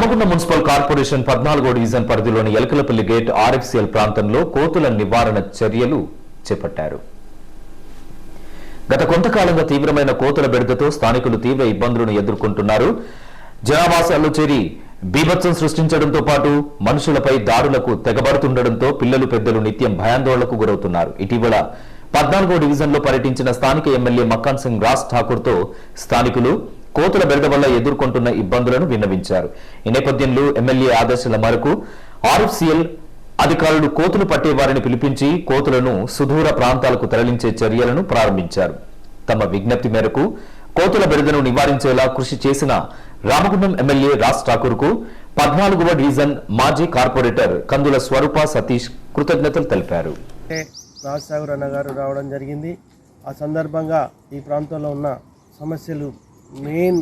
Ramagunda municipal corporation పద్నాలుగో division పరిధిలోని Elakalapalli gate RFCL ప్రాంతంలో కోతుల నివారణ చర్యలు చేపట్టారు. గత కొంతకాలంగా తీవ్రమైన కోతుల బెడదతో స్థానికులు తీవ్ర ఇబ్బందులను ఎదుర్కొంటున్నారు. జనావాసాల్లో చేరి బీభత్సం సృష్టించడంతో పాటు మనుషులపై దారులకు తెగబడుతుండటంతో పిల్లలు పెద్దలు నిత్యం భయాందోళనకు గురవుతున్నారు. ఇటీవల పద్నాలుగో డివిజన్లో పర్యటించిన స్థానిక ఎమ్మెల్యే మక్కాన్ సింగ్ రాజ్ ఠాకూర్తో స్థానికులు కోతుల బెడద వల్ల ఎదుర్కొంటున్న ఇబ్బందులను విన్నవించారు. ఈ నేపథ్యంలో ఎమ్మెల్యే ఆదేశాల మేరకు ఆర్ఎఫ్సిఎల్ అధికారులు కోతులు పట్టే వారిని పిలిపించి కోతులను సుదూర ప్రాంతాలకు తరలించే చర్యలను ప్రారంభించారు. తమ విజ్ఞప్తి మేరకు కోతుల బెడదను నివారించేలా కృషి చేసిన రామగుండం ఎమ్మెల్యే రాజ్ ఠాకూర్కు పద్నాలుగవ డివిజన్ మాజీ కార్పొరేటర్ కందుల స్వరూప సతీష్ కృతజ్ఞతలు తెలిపారు. రాజ్ అన్న గారు రావడం జరిగింది. ఆ సందర్భంగా ఈ ప్రాంతంలో ఉన్న సమస్యలు మెయిన్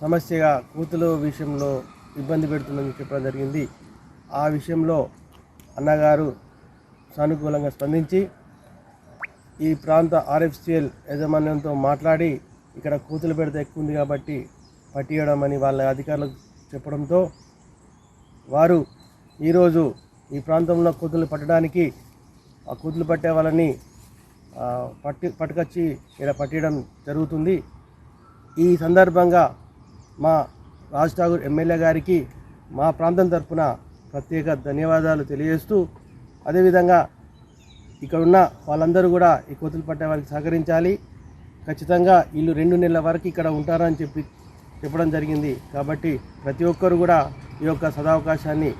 సమస్యగా కూతులు విషయంలో ఇబ్బంది పెడుతుందని చెప్పడం జరిగింది. ఆ విషయంలో అన్నగారు సానుకూలంగా స్పందించి ఈ ప్రాంత ఆర్ఎఫ్సిఎల్ యాజమాన్యంతో మాట్లాడి ఇక్కడ కూతులు పెడితే ఎక్కువ ఉంది కాబట్టి పట్టియడం అని వాళ్ళ అధికారులకు చెప్పడంతో వారు ఈరోజు ఈ ప్రాంతంలో కూతులు పట్టడానికి ఆ కూతులు పట్టే వాళ్ళని పట్టి పట్టుకొచ్చి ఇక్కడ పట్టియడం జరుగుతుంది. ఈ సందర్భంగా మా రాజ్ ఠాగూర్ ఎమ్మెల్యే గారికి మా ప్రాంతం తరఫున ప్రత్యేక ధన్యవాదాలు తెలియజేస్తూ అదేవిధంగా ఇక్కడ ఉన్న వాళ్ళందరూ కూడా ఈ కోతులు పట్టే వారికి సహకరించాలి. ఖచ్చితంగా వీళ్ళు రెండు నెలల వరకు ఇక్కడ ఉంటారని చెప్పి చెప్పడం జరిగింది. కాబట్టి ప్రతి ఒక్కరు కూడా ఈ యొక్క సదావకాశాన్ని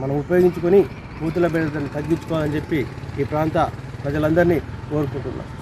మనం ఉపయోగించుకొని కూతుల బెడతను తగ్గించుకోవాలని చెప్పి ఈ ప్రాంత ప్రజలందరినీ కోరుకుంటున్నాం.